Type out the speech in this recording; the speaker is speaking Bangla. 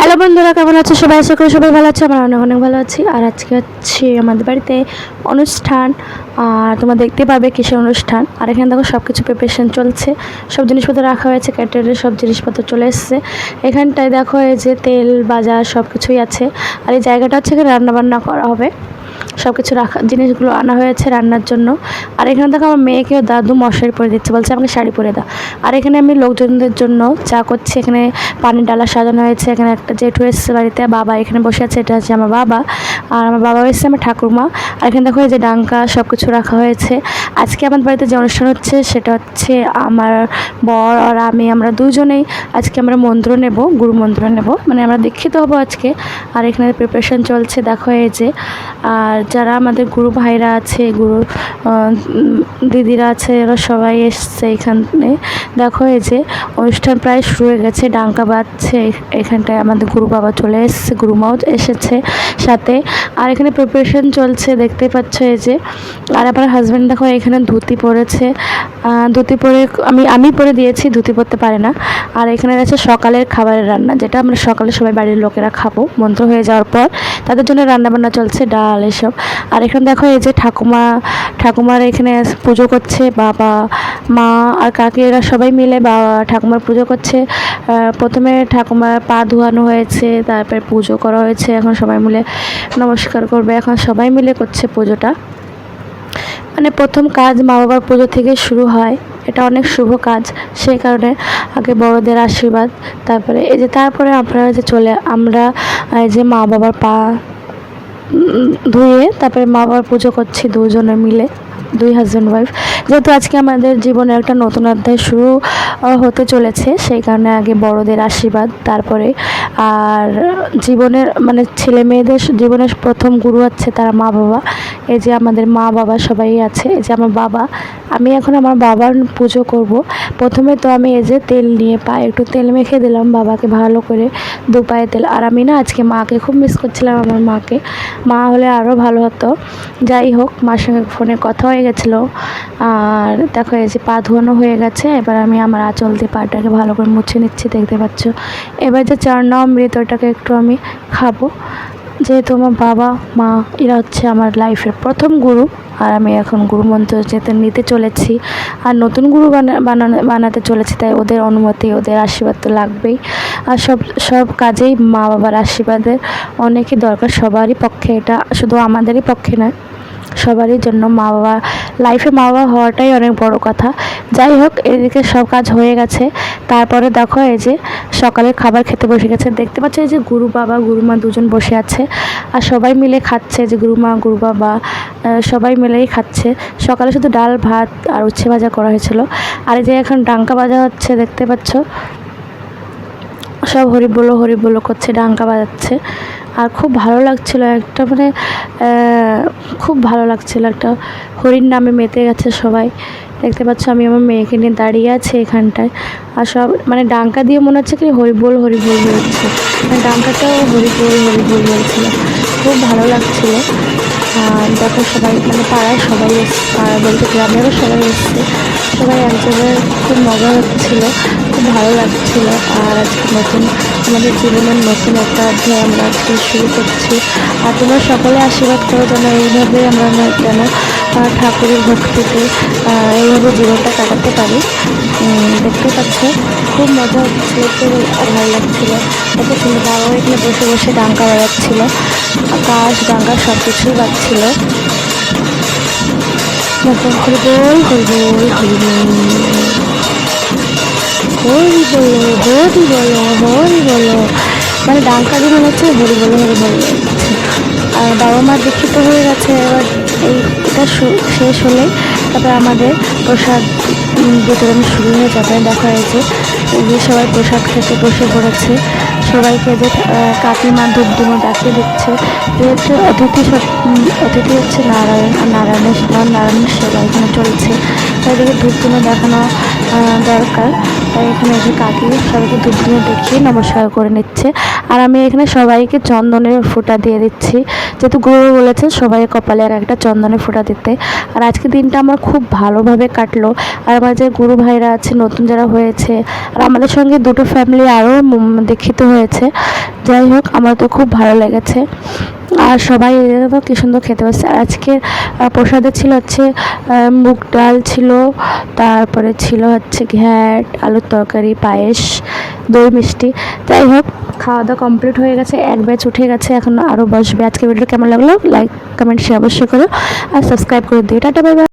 হ্যালো বন্ধুরা, কেমন আছো সবাই? আশা করি সবাই ভালো আছে, আমার অনেক অনেক ভালো আছি। আর আজকে হচ্ছে আমাদের বাড়িতে অনুষ্ঠান, আর তোমরা দেখতে পাবে কিসের অনুষ্ঠান। আর এখানে দেখো সব কিছু প্রিপারেশন চলছে। সব জিনিসপত্র রাখা হয়েছে ক্যাটারের সব জিনিসপত্র চলে এসছে। এখানটায় দেখো এই যে তেল, বাজার সব কিছুই আছে। আর এই জায়গাটা হচ্ছে এখানে রান্নাবান্না করা হবে। সব কিছু রাখা, জিনিসগুলো আনা হয়েছে রান্নার জন্য। আর এখানে দেখো আমার মেয়েকেও দাদু মশারি পরে দিচ্ছে, বলছে আমাকে শাড়ি পরে দাও। আর এখানে আমি লোকজনদের জন্য চা করছি, এখানে পানির ডালা সাজানো হয়েছে, এখানে একটা জেঠু এসছে বাড়িতে, বাবা এখানে বসে আছে, এটা হচ্ছে আমার বাবা। আর আমার বাবা এসছে আমার ঠাকুরমা। আর এখানে দেখো এই যে ডাঙ্কা সব কিছু রাখা হয়েছে। আজকে আমার বাড়িতে যে অনুষ্ঠান হচ্ছে, সেটা হচ্ছে আমার বর আর আমি, আমরা দুজনেই আজকে আমরা মন্ত্র নেব, গুরু মন্ত্র নেব। মানে আমরা দীক্ষিত হব আজকে। আর এখানে প্রিপারেশন চলছে, দেখো এই যে। আর যারা আমাদের গুরু ভাইরা আছে, গুরু দিদিরা আছে, এরা সবাই এসছে এখানে। দেখো এই যে, অনুষ্ঠান প্রায় শুরু হয়ে গেছে, ডাঙ্কা বাজছে। এখানটায় আমাদের গুরু বাবা চলে এসছে, গুরুমাও এসেছে সাথে। আর এখানে প্রিপারেশন চলছে, দেখতে পাচ্ছ এই যে। আর আমার হাজব্যান্ড দেখো এখানে ধুতি পরেছে। ধুতি পরে আমি আমি পরে দিয়েছি, ধুতি পরতে পারে না। আর এখানে আছে সকালের খাবারের রান্না, যেটা আমরা সকালে সবাই বাড়ির লোকেরা খাব, মন্ত্র হয়ে যাওয়ার পর। তাদের জন্য রান্নাবান্না চলছে, ডাল এসব। আর এখানে দেখো এই যে ঠাকুমা, ঠাকুমার এখানে পুজো করছে, বাবা মা আর কাকিরা সবাই মিলে বাবা ঠাকুমার পুজো করছে। প্রথমে ঠাকুমার পা ধোয়ানো হয়েছে, তারপরে পুজো করা হয়েছে। এখন সবাই মিলে নমস্কার করবে। এখন সবাই মিলে করছে পুজোটা। মানে প্রথম কাজ মা বাবার পুজো থেকে শুরু হয়। এটা অনেক শুভ কাজ। সেই কারণে আগে বড়দের আশীর্বাদ। তারপরে এই যে তারপরে আমরা যে চলে, আমরা এই যে মা বাবার পা ধুয়ে তারপরে মা বাবার পুজো করছি দুজনে মিলে, দুই হাজব্যান্ড ওয়াইফ যেহেতু আজকে আমাদের জীবনে একটা নতুন অধ্যায় শুরু হতে চলেছে, সেই কারণে আগে বড়দের আশীর্বাদ, তারপরে আর জীবনের মানে ছেলে মেয়েদের জীবনের প্রথম গুরু হচ্ছে তারা মা বাবা। এই যে আমাদের মা বাবা সবাই আছে, এই যে আমার বাবা, আমি এখন আমার বাবার পুজো করব। প্রথমে তো আমি এই যে তেল নিয়ে পায়ে একটু তেল মেখে দিলাম, বাবাকে ভালো করে দু পায়ে তেল। আর আমি না আজকে মাকে খুব মিস করছিলাম, আমার মাকে। মা হলে আরও ভালো হতো। যাই হোক, মার সঙ্গে ফোনে কথা হয়ে গেছিল। আর দেখো, এই যে পা ধোয়ানো হয়ে গেছে, এবার আমি আমার আঁচল দিয়ে পাটাকে ভালো করে মুছে নিচ্ছি, দেখতে পাচ্ছ। এবার যে চরণামৃত ওটাকে একটু আমি খাব। যেহেতু আমার বাবা, মা, এরা হচ্ছে আমার লাইফের প্রথম গুরু, আর আমি এখন গুরু মন্ত্র যেতে নিতে চলেছি, আর নতুন গুরু বানা- বানানো, বানাতে চলেছি, তাই ওদের অনুমতি, ওদের আশীর্বাদ তো লাগবেই। আর সব সব কাজেই মা বাবার আশীর্বাদের অনেকই দরকার, সবারই পক্ষে, এটা শুধু আমাদেরই পক্ষে নয়। সবারই জন্য মা বাবা লাইফে মা বাবা হওয়াটাই অনেক বড় কথা। যাই হোক, এদিকে সব কাজ হয়ে গেছে। তারপরে দেখো এই যে সকালের খাবার খেতে বসে গেছে। দেখতে পাচ্ছ এই যে গুরু বাবা গুরুমা দুজন বসে আছে। আর সবাই মিলে খাচ্ছে যে গুরুমা গুরু বাবা সবাই মিলেই খাচ্ছে। সকালে শুধু ডাল, ভাত আর উচ্ছে ভাজা করা হয়েছিল। আর এই যে এখন ডাঙ্কা বাজা হচ্ছে, দেখতে পাচ্ছ? সব হরি বলো করছে, ডাঙ্কা বাজাচ্ছে। আর খুব ভালো লাগছিল একটা মানে খুব ভালো লাগছিল একটা হরির নামে মেতে গেছে সবাই। দেখতে পাচ্ছ আমি আমার মেয়েকে নিয়ে দাঁড়িয়ে আছি এখানটায়। আর সব মানে ডাঙ্কা দিয়ে মনে হচ্ছে কি হরি বল হরি বল বলছে মানে ডাঙ্কাটাও হরি বল হরি বল বলছিল খুব ভালো লাগছিল। আর দেখো সবাই মানে পাড়ায় সবাই এসছে পাড়া বলতে গ্রামেরও সবাই এসছে। সবাই এক জায়গায় খুব মজা হচ্ছিল, খুব ভালো লাগছিল। আর আজকে নতুন, আমাদের জীবনের নতুন একটা অধ্যায় আমরা আজকে শুরু করছি। আর তোমরা সকলে আশীর্বাদ করো যেন এইভাবে আমরা যেন ঠাকুরের ভক্তিতে এইভাবে জীবনটা কাটাতে পারি। দেখতে পাচ্ছ, খুব মজা হচ্ছিল, খুব ভালো লাগছিল। এত সুন্দর বাবাও এখানে বসে বসে ডাঙ্কা বাজাচ্ছিল আকাশ ডাঙ্কা সব কিছুই বাজছিল। হরি বল হরি বল হরি বল হরি বলো হরি বলো হরি বলো মানে ডাঙ্কা দিয়ে মনে হচ্ছে হরি বলো হরি বলো। আর বাবা মা দীক্ষিত হয়ে গেছে, এবার এই শু- শেষ হলে তারপরে আমাদের প্রসাদ বিতরণ শুরু হয়ে যাবে। দেখা হয়েছে যে সবাই প্রসাদ খেতে বসে পড়েছে। সবাইকে যে কাকিমা ধূপ ধুমো ডাকিয়ে দিচ্ছে যেহেতু অতিথি অতিথি হচ্ছে নারায়ণ, আর নারায়ণের নারায়ণের সেবা এখানে চলছে। এদিকে ধূপ ধুমো দেখানো দরকার। তাই এখানে এসে কাকি, সবাইকে ধূপ দেখিয়ে নমস্কার করে নিচ্ছে। আর আমি এখানে সবাইকে চন্দনের ফোঁটা দিয়ে দিচ্ছি। যেহেতু গুরু বলেছেন সবাই কপালে আর একটা চন্দনের ফোঁটা দিতে। আর আজকে দিনটা আমার খুব ভালোভাবে কাটলো। আর আমার যে গুরু ভাইরা আছে, নতুন যারা হয়েছে, আর আমাদের সঙ্গে দুটো ফ্যামিলি আরও দীক্ষিত হয়ে হয়েছে। যাই হোক, আমার তো খুব ভালো লেগেছে। আর সবাই তো কী সুন্দর খেতে পারছে আর আজকে প্রসাদে ছিল হচ্ছে মুগ ডাল ছিল, তারপরে ছিল হচ্ছে ঘ্যাট আলুর তরকারি, পায়েস, দই মিষ্টি। যাই হোক খাওয়া দাওয়া কমপ্লিট হয়ে গেছে। এক ব্যাচ উঠে গেছে, এখন আরও বসবে। আজকে ভিডিও কেমন লাগল? লাইক কমেন্ট শেয়ার অবশ্যই করো। আর সাবস্ক্রাইব করে দিও। Tata bye